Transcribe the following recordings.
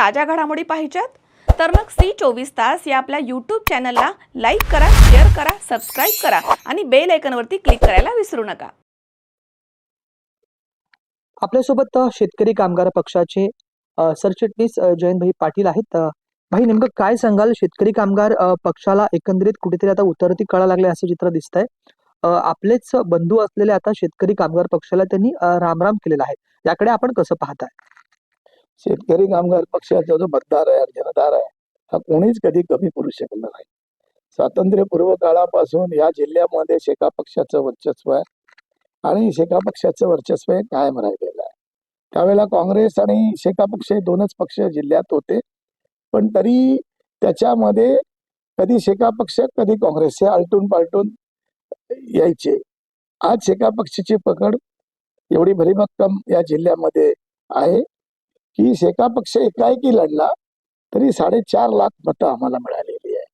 ताज्या घडामोडी पाहिजेत? तर मग सी चोवीस तास या आपल्या यूट्यूब चॅनलला लाईक करा शेअर करा सबस्क्राईब करा आणि बेल आयकनवरती क्लिक करायला विसरू नका. आपल्यासोबत शेतकरी कामगार पक्षाचे सरचिटणीस जयंतभाई पाटील आहेत. भाई नेमकं काय सांगाल? शेतकरी कामगार पक्षाला एकंदरीत कुठेतरी आता उतरती कळा लागले असं चित्र दिसत आहे आपलेच बंधू असलेले आता शेतकरी कामगार पक्षाला त्यांनी रामराम केलेला आहे. याकडे आपण कसं पाहताय? शेतकरी कामगार पक्षाचा जो मतदार आहे जनदार आहे हा कोणीच कधी कमी करू शकला नाही. स्वातंत्र्यपूर्व काळापासून या जिल्ह्यामध्ये शेका पक्षाचं वर्चस्व आहे. आणि शेका पक्षाचं वर्चस्व हे कायम राहिलेलं आहे. त्यावेळेला काँग्रेस आणि शेका पक्ष हे दोनच पक्ष जिल्ह्यात होते. पण तरी त्याच्यामध्ये कधी शेका पक्ष कधी काँग्रेस हे आलटून पालटून यायचे. आज शेका पक्षाची पकड एवढी भरीभक्कम या जिल्ह्यामध्ये आहे. की शेका पक्ष एकाएकी लढला तरी साडेचार लाख मतं आम्हाला मिळालेली आहे.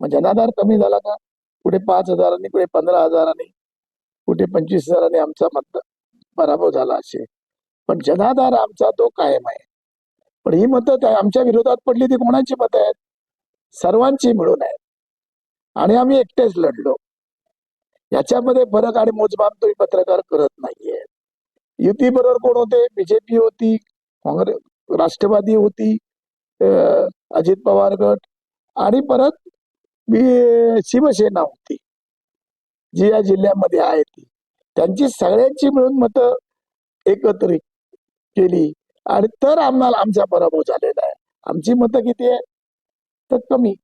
मग जनाधार कमी झाला का? कुठे पाच हजारांनी कुठे पंधरा हजारांनी कुठे पंचवीस हजारांनी आमचा मत पराभव झाला असे पण जनाधार आमचा तो कायम आहे. पण ही मतं त्या आमच्या विरोधात पडली ती कोणाची मतं आहेत? सर्वांची मिळून आहेत. आणि आम्ही एकटेच लढलो. याच्यामध्ये फरक आणि मोजमाप तुम्ही पत्रकार करत नाहीये. युती बरोबर कोण होते? बीजेपी होती काँग्रेस राष्ट्रवादी होती अजित पवार गट आणि परत मी शिवसेना होती जी या जिल्ह्यामध्ये आहे ती. त्यांची सगळ्यांची मिळून मतं एकत्रित केली आणि तर आम्हाला आमचा पराभव झालेला आहे. आमची मतं किती आहे? तर कमी.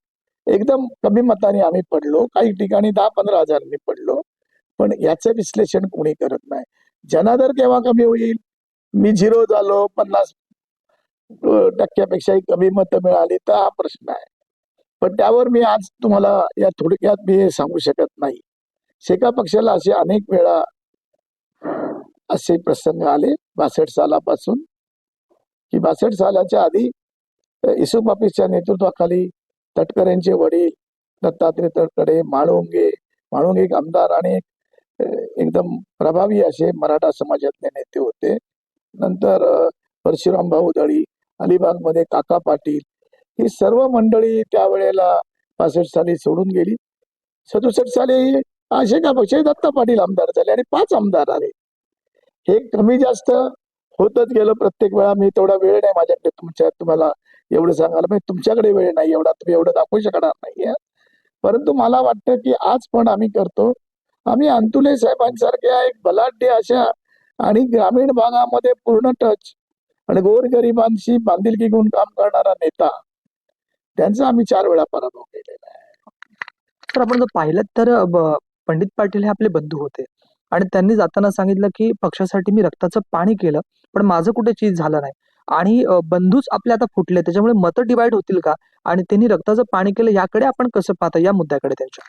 एकदम कमी मताने आम्ही पडलो. काही ठिकाणी दहा पंधरा हजारांनी पडलो. पण याचं विश्लेषण कोणी करत नाही. जनादर केव्हा कमी होईल? मी झिरो झालो पन्नास टक्क्यापेक्षाही कमी मतं मिळाली तर हा प्रश्न आहे. पण त्यावर मी आज तुम्हाला या थोडक्यात मी हे सांगू शकत नाही. शेका पक्षाला असे अनेक वेळा असे प्रसंग आले बासष्ट सालापासून की बासष्ट सालाच्या आधी इसुफ बापीच्या नेतृत्वाखाली तटकरेंचे वडील दत्तात्रय तटकरे माळुंगे माळुंगे एक आमदार आणि एकदम प्रभावी असे मराठा समाजातले नेते होते. नंतर परशुराम भाऊ दळी अलिबागमध्ये काका पाटील ही सर्व मंडळी त्यावेळेला पासष्ट साली सोडून गेली. सदुसष्ट साली असे का पक्ष दत्ता पाटील आमदार झाले आणि पाच आमदार आले. हे कमी जास्त होतच गेलं प्रत्येक वेळा. मी तेवढा वेळ नाही माझ्याकडे तुमच्या तुम्हाला एवढं सांगायला म्हणजे तुमच्याकडे वेळ नाही एवढा. तुम्ही एवढं दाखवू शकणार नाहीये परंतु मला वाटतं की आज पण आम्ही करतो. आम्ही अंतुले साहेबांसारख्या एक बलाढ्य अशा आणि ग्रामीण भागामध्ये पूर्ण टच आणि गोरगरिबांशी बांधिलकी घेऊन काम करणारा नेता. त्यांचा आम्ही चार वेळा पराभव केलेला आहे. तर आपण जर पाहिलं तर पंडित पाटील हे आपले बंधू होते. आणि त्यांनी जाताना सांगितलं की पक्षासाठी मी रक्ताचं पाणी केलं पण माझं कुठे चीज झालं नाही. आणि बंधूच आपले आता फुटले त्याच्यामुळे मतं डिवाइड होतील का? आणि त्यांनी रक्ताचं पाणी केलं याकडे आपण कसं पाहता? या मुद्द्याकडे त्यांच्या.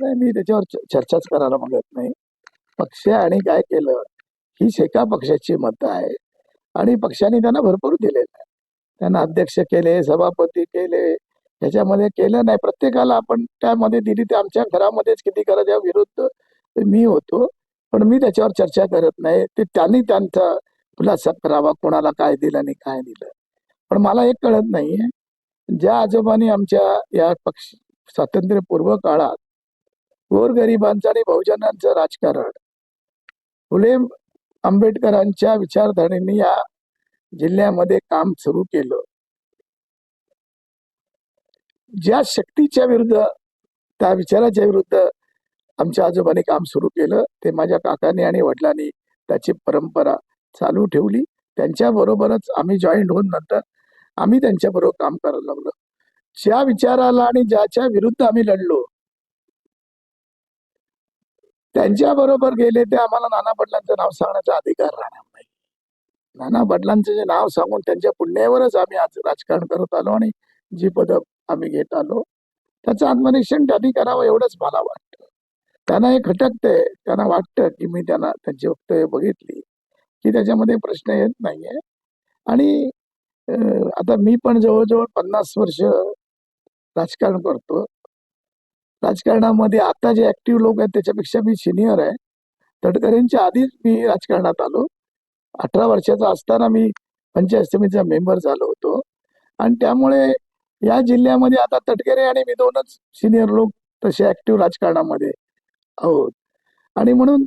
नाही मी त्याच्यावर चर्चाच करायला मागत नाही. पक्ष आणि काय केलं? ही शेका पक्षाची मतं आहे आणि पक्षाने त्यांना भरपूर दिलेलं आहे. त्यांना अध्यक्ष केले सभापती केले. ह्याच्यामध्ये केलं नाही. प्रत्येकाला आपण त्यामध्ये दिली ते आमच्या घरामध्येच किती करत या विरुद्ध मी होतो. पण मी त्याच्यावर चर्चा करत नाही. ते त्यांनी त्यांचा खुलासा करावा. कोणाला काय दिलं आणि काय दिलं. पण मला एक कळत नाहीये. ज्या आजोबांनी आमच्या या पक्ष स्वातंत्र्यपूर्व काळात गोरगरिबांचं आणि बहुजनांचं राजकारण फुले आंबेडकरांच्या विचारधारेने या जिल्ह्यामध्ये काम सुरू केलं. ज्या शक्तीच्या विरुद्ध त्या विचाराच्या विरुद्ध आमच्या आजोबांनी काम सुरू केलं ते माझ्या काकांनी आणि वडिलांनी त्याची परंपरा चालू ठेवली. त्यांच्या बरोबरच आम्ही जॉईंट होऊन नंतर आम्ही त्यांच्या बरोबर काम करायला लागलो. ज्या विचाराला आणि ज्याच्या विरुद्ध आम्ही लढलो त्यांच्या बरोबर गेले ते आम्हाला नाना बदलांचं नाव सांगण्याचा अधिकार राहणार नाही. नाना बदलांचं जे नाव सांगून त्यांच्या पुण्यावरच आम्ही आज राजकारण करत आलो आणि जी पदक आम्ही घेत आलो त्याचं आत्मनिरीक्षण त्यांनी करावं एवढंच मला वाटतं. त्यांना हे खटकतंय त्यांना वाटतं की मी त्यांना त्यांची वक्तव्य बघितली की त्याच्यामध्ये प्रश्न येत नाहीये. आणि आता मी पण जवळजवळ पन्नास वर्ष राजकारण करतो राजकारणामध्ये आता जे ऍक्टिव्ह लोक आहेत त्याच्यापेक्षा मी सिनियर आहे. तटकरेंच्या आधीच मी राजकारणात आलो. अठरा वर्षाचा असताना मी पंचायत समितीचा मेंबर झालो होतो. आणि त्यामुळे या जिल्ह्यामध्ये आता तटकरे आणि मी दोनच सिनियर लोक तसे ऍक्टिव्ह राजकारणामध्ये आहोत. आणि म्हणून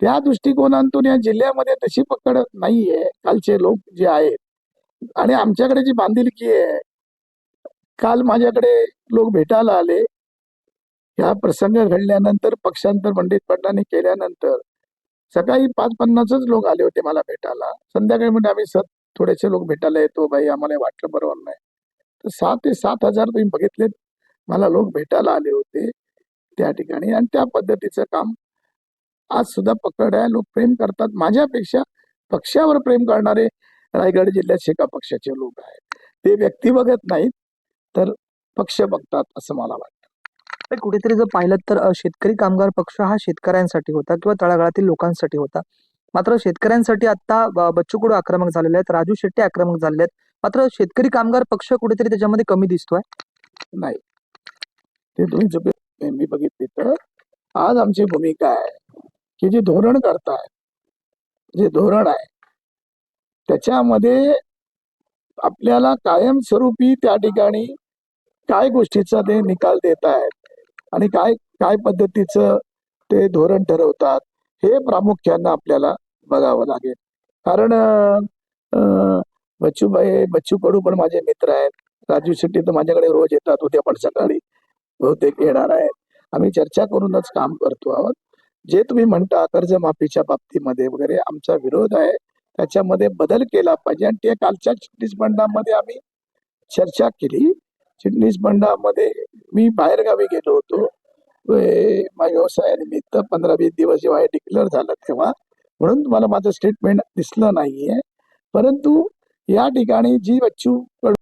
त्या दृष्टिकोनातून या जिल्ह्यामध्ये तशी पकड नाहीये. कालचे लोक जे आहेत आणि आमच्याकडे जी बांधिलकी आहे काल माझ्याकडे लोक भेटायला आले. ह्या प्रसंग घडल्यानंतर पक्षांतर पंडित पटलांनी केल्यानंतर सकाळी पाच पन्नासच लोक आले होते मला भेटायला. संध्याकाळी म्हणजे आम्ही सत थोडेसे लोक भेटायला येतो बाई आम्हाला वाटलं बरोबर नाही. तर सहा ते सात हजार तुम्ही बघितलेत मला लोक भेटायला आले होते त्या ठिकाणी आणि त्या पद्धतीचं काम आज सुद्धा पकड आहे. लोक प्रेम करतात. माझ्यापेक्षा पक्षावर प्रेम करणारे रायगड जिल्ह्यात शेका पक्षाचे लोक आहेत. ते व्यक्ती बघत नाहीत तर पक्ष बघतात असं मला वाटतं. तर कुठेतरी जर पाहिलं तर शेतकरी कामगार पक्ष हा शेतकऱ्यांसाठी होता किंवा तळागाळातील लोकांसाठी होता. मात्र शेतकऱ्यांसाठी आता बच्चू कडू आक्रमक झालेले आहेत राजू शेट्टी आक्रमक झालेले आहेत. मात्र शेतकरी कामगार पक्ष कुठेतरी त्याच्यामध्ये कमी दिसतोय? नाही. ते दोन मी बघितली तर आज आमची भूमिका आहे की जे धोरण करताय जे धोरण आहे त्याच्यामध्ये आपल्याला कायमस्वरूपी त्या ठिकाणी काय गोष्टीचा ते निकाल देत आहेत आणि काय काय पद्धतीचं ते धोरण ठरवतात हे प्रामुख्यानं आपल्याला बघावं लागेल. कारण बच्चूबाई बच्चू कडू पण माझे मित्र आहेत. राजू शेट्टी तर माझ्याकडे रोज येतात उद्या पण सकाळी बहुतेक येणार आहेत. आम्ही चर्चा करूनच काम करतो आहोत. जे तुम्ही म्हणता कर्जमाफीच्या बाबतीमध्ये वगैरे आमचा विरोध आहे त्याच्यामध्ये बदल केला पाहिजे. आणि ते कालच्या चिटणीस बंडामध्ये आम्ही चर्चा केली. चिटणीस बंडामध्ये मी बाहेरगावी गेलो होतो. माझ्या व्यवसायानिमित्त पंधरा वीस दिवस जेव्हा हे डिक्लेअर झालं तेव्हा म्हणून तुम्हाला माझं स्टेटमेंट दिसलं नाहीये. परंतु या ठिकाणी जी बच्चू